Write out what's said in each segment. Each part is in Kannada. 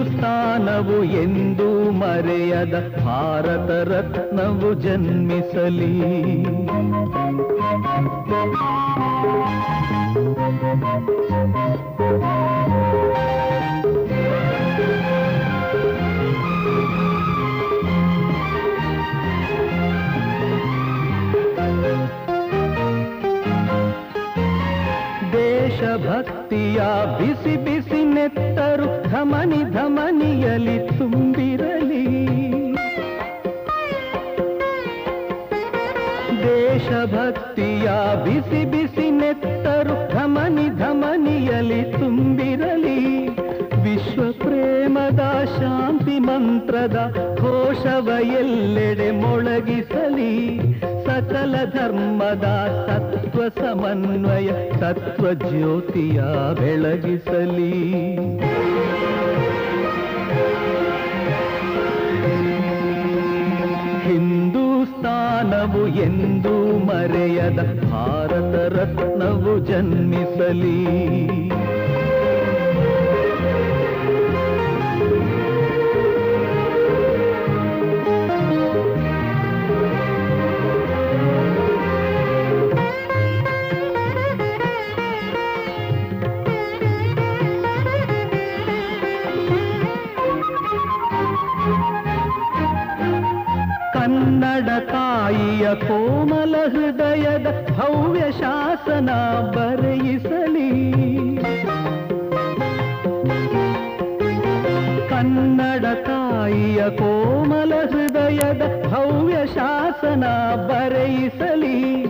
ಹಿಂದೂಸ್ತಾನವು ಎಂದು ಮರೆಯದ ಭಾರತ ರತ್ನವು ಜನ್ಮಿಸಲಿ. ದೇಶಭಕ್ತಿಯ ಬಿಸಿ ಬಿಸಿ ನೆತ್ತರು ಧಮನಿ ಧಮನಿಯಲಿ ತುಂಬಿರಲಿ. ದೇಶಭಕ್ತಿಯ ಬಿಸಿ ಬಿಸಿ ನೆತ್ತರು ಧಮನಿ ಧಮನಿಯಲಿ ತುಂಬಿರಲಿ. ವಿಶ್ವ ಪ್ರೇಮದ ಶಾಂತಿ ಮಂತ್ರದ ಘೋಷವ ಎಲ್ಲೆಡೆ ಮೊಳಗಿಸಲಿ. ಸಕಲ ಧರ್ಮದ ಸತ್ವ ಸಮನ್ವಯ ತತ್ವ ಜ್ಯೋತಿಯ ಬೆಳಗಿಸಲಿ. ಹಿಂದೂಸ್ತಾನವು ಎಂದು ಮರೆಯದ ಭಾರತ ರತ್ನವು ಜನ್ಮಿಸಲಿ. ಶಾಸನ ಬರೆಯಿಸಲಿ.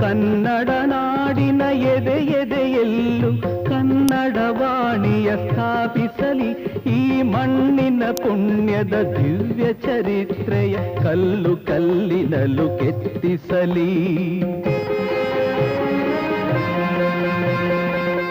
ಕನ್ನಡ ನಾಡಿನ ಎದೆ ಎದೆಯಲ್ಲೂ ಕನ್ನಡ ವಾಣಿಯ ಸ್ಥಾಪಿಸಲಿ. ಈ ಮಣ್ಣಿನ ಪುಣ್ಯದ ದಿವ್ಯ ಚರಿತ್ರೆಯ ಕಲ್ಲು ಕಲ್ಲಿನಲು ಕೆತ್ತಿಸಲಿ.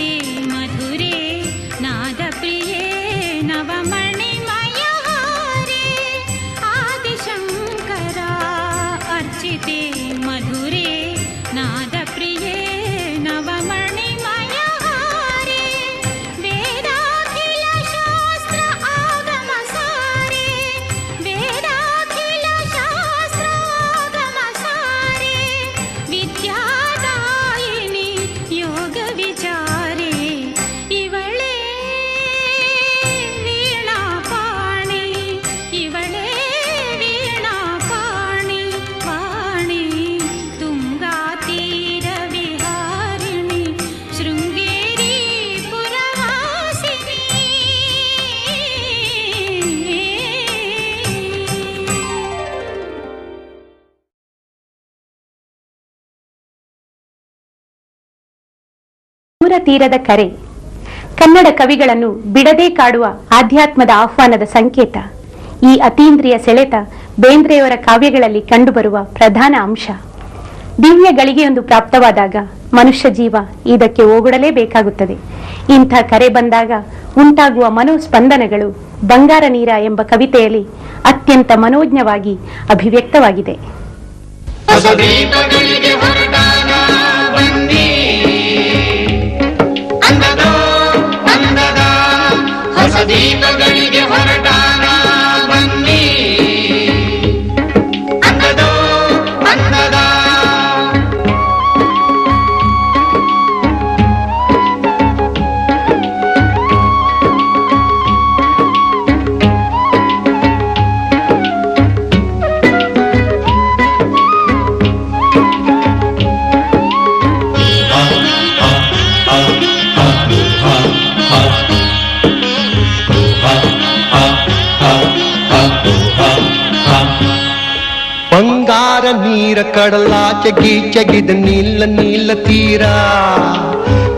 ती ದೂರ ತೀರದ ಕರೆ. ಕನ್ನಡ ಕವಿಗಳನ್ನು ಬಿಡದೆ ಕಾಡುವ ಆಧ್ಯಾತ್ಮದ ಆಹ್ವಾನದ ಸಂಕೇತ. ಈ ಅತೀಂದ್ರಿಯ ಸೆಳೆತ ಬೇಂದ್ರೆಯವರ ಕಾವ್ಯಗಳಲ್ಲಿ ಕಂಡುಬರುವ ಪ್ರಧಾನ ಅಂಶ. ದಿವ್ಯ ಗಳಿಗೆಯೊಂದು ಪ್ರಾಪ್ತವಾದಾಗ ಮನುಷ್ಯ ಜೀವ ಇದಕ್ಕೆ ಓಗೊಡಲೇಬೇಕಾಗುತ್ತದೆ. ಇಂಥ ಕರೆ ಬಂದಾಗ ಉಂಟಾಗುವ ಮನೋಸ್ಪಂದನಗಳು ಬಂಗಾರ ನೀರ ಎಂಬ ಕವಿತೆಯಲ್ಲಿ ಅತ್ಯಂತ ಮನೋಜ್ಞವಾಗಿ ಅಭಿವ್ಯಕ್ತವಾಗಿದೆ. దీపం ನೀರ ಚಗಿದ ನೀಲ ನೀಲ ತೀರ.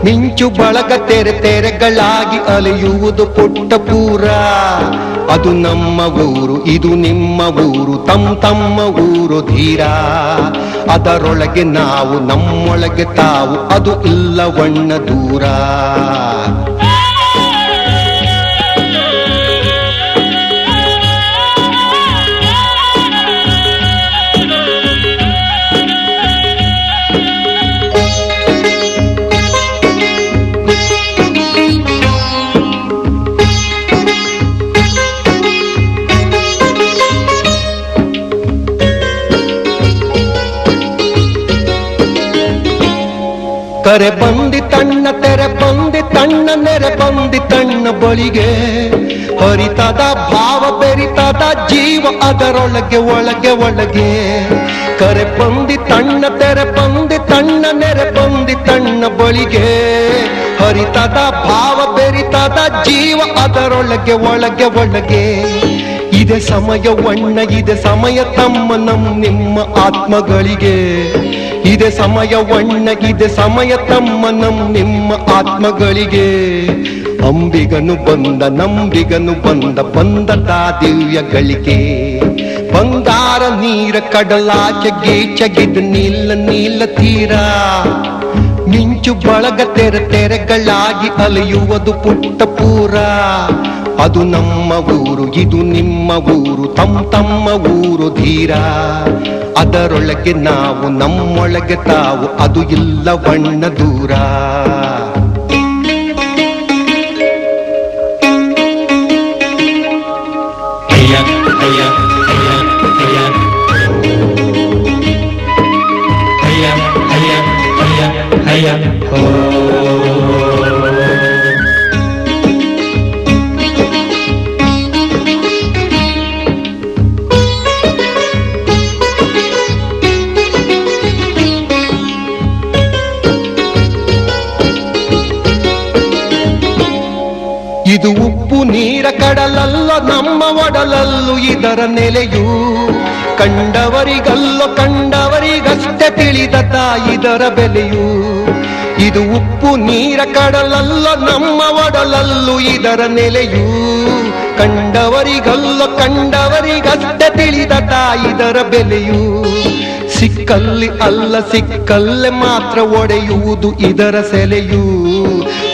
ಮಿಂಚು ಬಳಗ ತೆರೆ ತೆರೆಗಳಾಗಿ ಅಲೆಯುವುದು ಪುಟ್ಟ ಪೂರ. ಅದು ನಮ್ಮ ಊರು, ಇದು ನಿಮ್ಮ ಊರು, ತಮ್ ತಮ್ಮ ಊರು ಧೀರ. ಅದರೊಳಗೆ ನಾವು, ನಮ್ಮೊಳಗೆ ತಾವು, ಅದು ಇಲ್ಲವಣ್ಣ ದೂರ. ಕರೆ ಬಂದಿ ತಣ್ಣ, ತೆರೆ ಬಂದಿ ತಣ್ಣ, ನೆರೆ ಬಂದಿ ತಣ್ಣ ಬಳಿಗೆ. ಹರಿತದ ಭಾವ, ಬೆರಿತದ ಜೀವ, ಅದರೊಳಗೆ, ಒಳಗೆ ಒಳಗೆ. ಕರೆ ಬಂದಿ ತಣ್ಣ, ತೆರೆ ಬಂದಿ ತಣ್ಣ, ನೆರೆ ಬಂದಿ ತಣ್ಣ ಬಳಿಗೆ. ಹರಿತದ ಭಾವ, ಬೆರಿತದ ಜೀವ, ಅದರೊಳಗೆ, ಒಳಗೆ ಒಳಗೆ. ಇದೆ ಸಮಯ ಒಣ್ಣ ಇದೆ ಸಮಯ ತಮ್ಮ ನಮ್ಮ ನಿಮ್ಮ ಆತ್ಮಗಳಿಗೆ. ಇದೆ ಸಮಯ ಒಣ್ಣಗಿದೆ ಸಮಯ ತಮ್ಮ ನಮ್ ನಿಮ್ಮ ಆತ್ಮಗಳಿಗೆ. ಅಂಬಿಗನು ಬಂದ, ನಂಬಿಗನು ಬಂದ ಬಂದದ ದಿವ್ಯಗಳಿಗೆ ಬಂಗಾರ ನೀರ ಕಡಲಾಚೆ ಚಗಿದ ನೀಲ ನೀಲ ತೀರ. ಮಿಂಚು ಬಳಗ ತೆರೆ ತೆರೆಗಳಾಗಿ ಅಲೆಯುವುದು ಪುಟ್ಟ ಪೂರ. ಅದು ನಮ್ಮ ಊರು ಇದು ನಿಮ್ಮ ಊರು ತಮ್ಮ ತಮ್ಮ ಊರು ಧೀರ ಅದರೊಳಗೆ ನಾವು ನಮ್ಮೊಳಗೆ ತಾವು ಅದು ಇಲ್ಲ ಬಣ್ಣ ದೂರ ಹಯ್ಯ ಹೋ ಉಪ್ಪು ನೀರ ಕಡಲಲ್ಲ, ನಮ್ಮ ಒಡಲಲ್ಲು ಇದರ ನೆಲೆಯು. ಕಂಡವರಿಗಲ್ಲ ಕಂಡವರಿಗಷ್ಟೇ ತಿಳಿದ ಇದರ ಬೆಲೆಯು. ಇದು ಉಪ್ಪು ನೀರ ಕಡಲಲ್ಲ, ನಮ್ಮ ಒಡಲಲ್ಲು ಇದರ ನೆಲೆಯು. ಕಂಡವರಿಗಲ್ಲ ಕಂಡವರಿಗಷ್ಟೇ ತಿಳಿದ ಇದರ ಬೆಲೆಯು. ಸಿಕ್ಕಲ್ಲಿ ಅಲ್ಲ, ಸಿಕ್ಕಲ್ಲೇ ಮಾತ್ರ ಒಡೆಯುವುದು ಇದರ ಸೆಲೆಯು.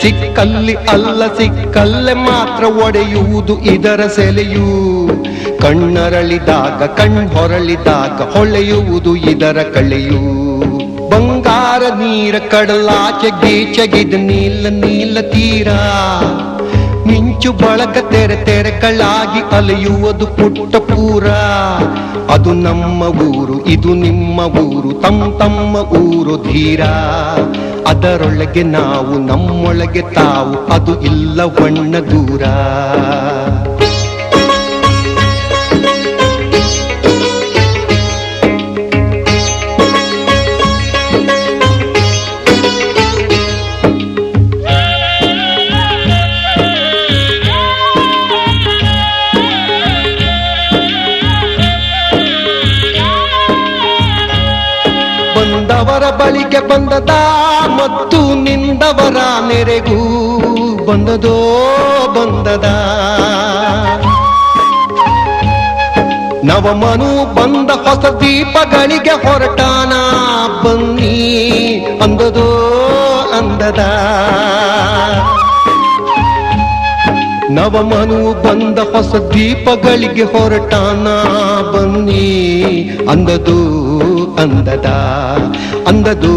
ಸಿಕ್ಕಲ್ಲಿ ಅಲ್ಲ ಸಿಕ್ಕಲ್ಲೇ ಮಾತ್ರ ಒಡೆಯುವುದು ಇದರ ಸೆಲೆಯು. ಕಣ್ಣರಳಿದಾಗ, ಕಣ್ ಹೊರಳಿದಾಗ ಹೊಳೆಯುವುದು ಇದರ ಕಳೆಯು. ಬಂಗಾರ ನೀರ, ಕಡಲಾಚೆ ಗೀಚಗಿದ ನೀಲ ನೀಲ ತೀರ. ಮಿಂಚು ಬಳಕ ತೆರೆ ಕಳಾಗಿ ಅಲೆಯುವುದು ಪುಟ್ಟ ಪೂರ. ಅದು ನಮ್ಮ ಊರು, ಇದು ನಿಮ್ಮ ಊರು ತಮ್ಮ ತಮ್ಮ ಊರು ಧೀರ. ಅದರೊಳಗೆ ನಾವು ನಮ್ಮೊಳಗೆ ತಾವು ಅದು ಇಲ್ಲ ಬಣ್ಣ ದೂರ. ಬಂದವರ ಬಳಿಗೆ ಬಂದದ ಮತ್ತು ನಿಂದವರ ನೆರೆಗೂ ಬಂದದೋ ಬಂದದ. ನವಮನು ಬಂದ ಹೊಸ ದೀಪಗಳಿಗೆ ಹೊರಟಾನ, ಬನ್ನಿ ಅಂದದೋ ಅಂದದ. ನವಮನು ಬಂದ ಹೊಸ ದೀಪಗಳಿಗೆ ಹೊರಟಾನ, ಬನ್ನಿ ಅಂದದು ಅಂದದ ಅಂದದು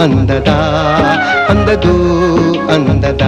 ಅಂದದ ಅಂದದು ಅಂದದ